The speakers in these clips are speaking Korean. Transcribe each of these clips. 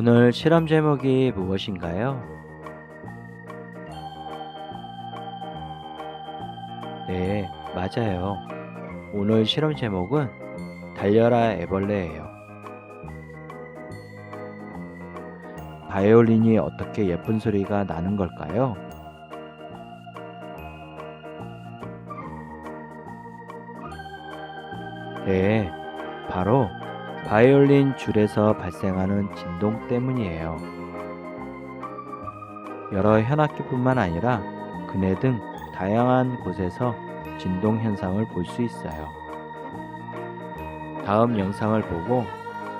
오늘 실험 제목이 무엇인가요? 네, 맞아요. 오늘 실험 제목은 달려라 애벌레예요. 바이올린이 어떻게 예쁜 소리가 나는 걸까요? 네, 바로 바이올린 줄에서 발생하는 진동 때문이에요. 여러 현악기뿐만 아니라 그네 등 다양한 곳에서 진동 현상을 볼 수 있어요. 다음 영상을 보고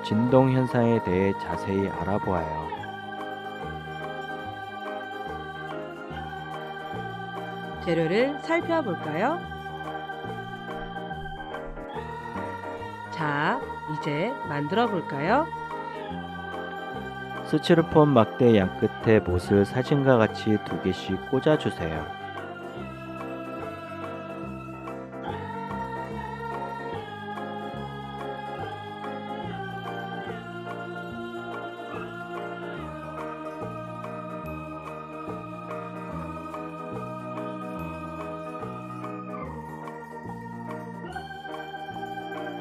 진동 현상에 대해 자세히 알아보아요. 재료를 살펴볼까요? 자, 이제 만들어 볼까요? 스티로폼 막대 양 끝에 못을 사진과 같이 두 개씩 꽂아주세요.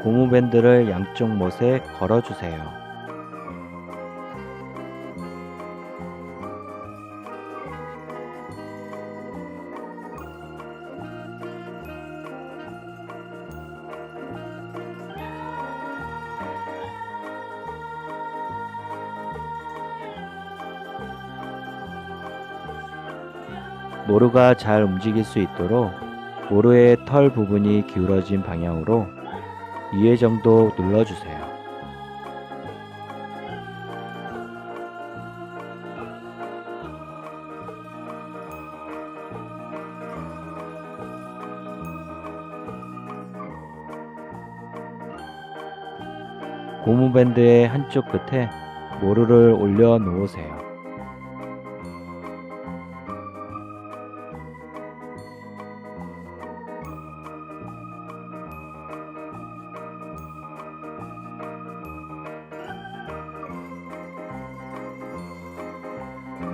고무밴드를 양쪽 못에 걸어주세요. 모루가 잘 움직일 수 있도록 모루의 털 부분이 기울어진 방향으로 2회 정도 눌러주세요. 고무밴드의 한쪽 끝에 모루를 올려 놓으세요.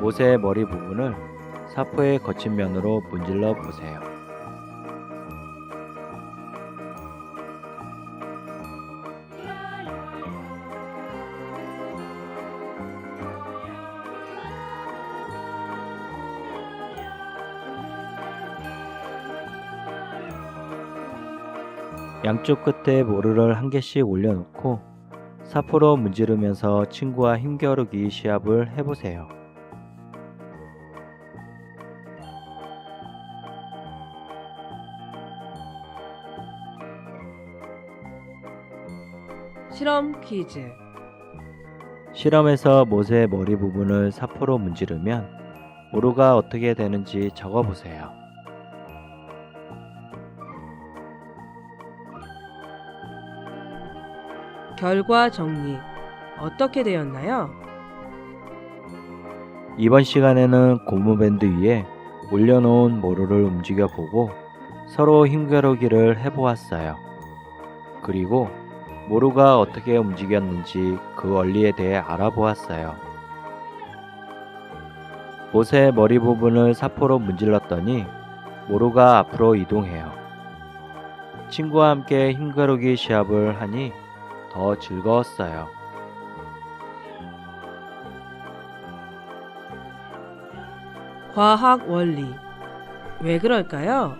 못의 머리 부분을 사포의 거친 면으로 문질러 보세요. 양쪽 끝에 모루를 한 개씩 올려놓고 사포로 문지르면서 친구와 힘겨루기 시합을 해보세요. 실험 퀴즈. 실험에서 못의 머리 부분을 사포로 문지르면 모루가 어떻게 되는지 적어보세요. 결과 정리. 어떻게 되었나요? 이번 시간에는 고무밴드 위에 올려놓은 모루를 움직여 보고 서로 힘겨루기를 해보았어요. 그리고 모루가 어떻게 움직였는지 그 원리에 대해 알아보았어요. 못의 머리 부분을 사포로 문질렀더니 모루가 앞으로 이동해요. 친구와 함께 힘겨루기 시합을 하니 더 즐거웠어요. 과학 원리. 왜 그럴까요?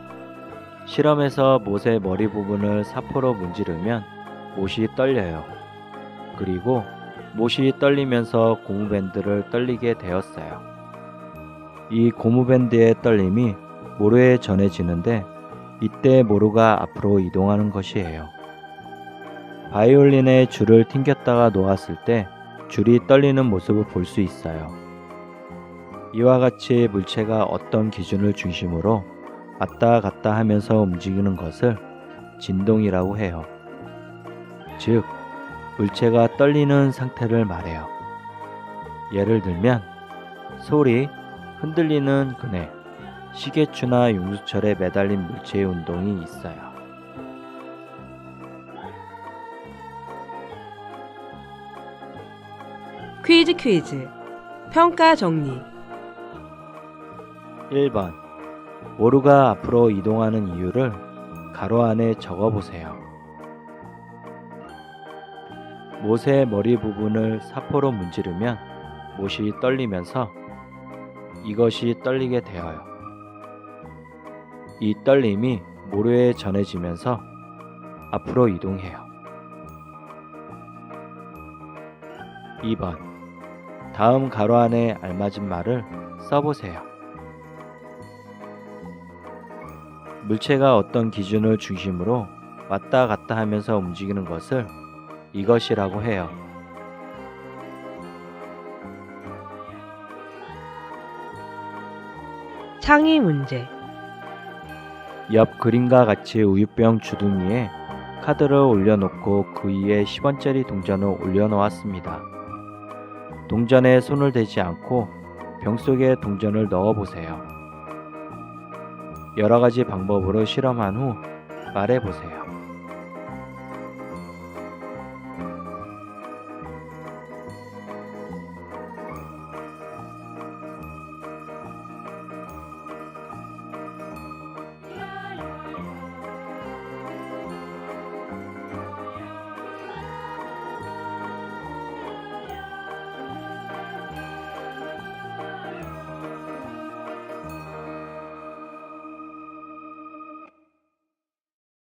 실험에서 못의 머리 부분을 사포로 문지르면 못이 떨려요. 그리고 못이 떨리면서 고무밴드를 떨리게 되었어요. 이 고무밴드의 떨림이 모루에 전해지는데 이때 모루가 앞으로 이동하는 것이에요. 바이올린의 줄을 튕겼다가 놓았을 때 줄이 떨리는 모습을 볼 수 있어요. 이와 같이 물체가 어떤 기준을 중심으로 왔다 갔다 하면서 움직이는 것을 진동이라고 해요. 즉, 물체가 떨리는 상태를 말해요. 예를 들면, 소리, 흔들리는 그네, 시계추나 용수철에 매달린 물체의 운동이 있어요. 퀴즈 퀴즈. 평가 정리. 1번. 모루가 앞으로 이동하는 이유를 가로 안에 적어 보세요. 못의 머리 부분을 사포로 문지르면 못이 떨리면서 이것이 떨리게 되어요. 이 떨림이 모루에 전해지면서 앞으로 이동해요. 2번. 다음 가로 안에 알맞은 말을 써보세요. 물체가 어떤 기준을 중심으로 왔다 갔다 하면서 움직이는 것을 이것이라고 해요. 창의 문제. 옆 그림과 같이 우유병 주둥이에 카드를 올려놓고 그 위에 10원짜리 동전을 올려놓았습니다. 동전에 손을 대지 않고 병 속에 동전을 넣어보세요. 여러 가지 방법으로 실험한 후 말해보세요.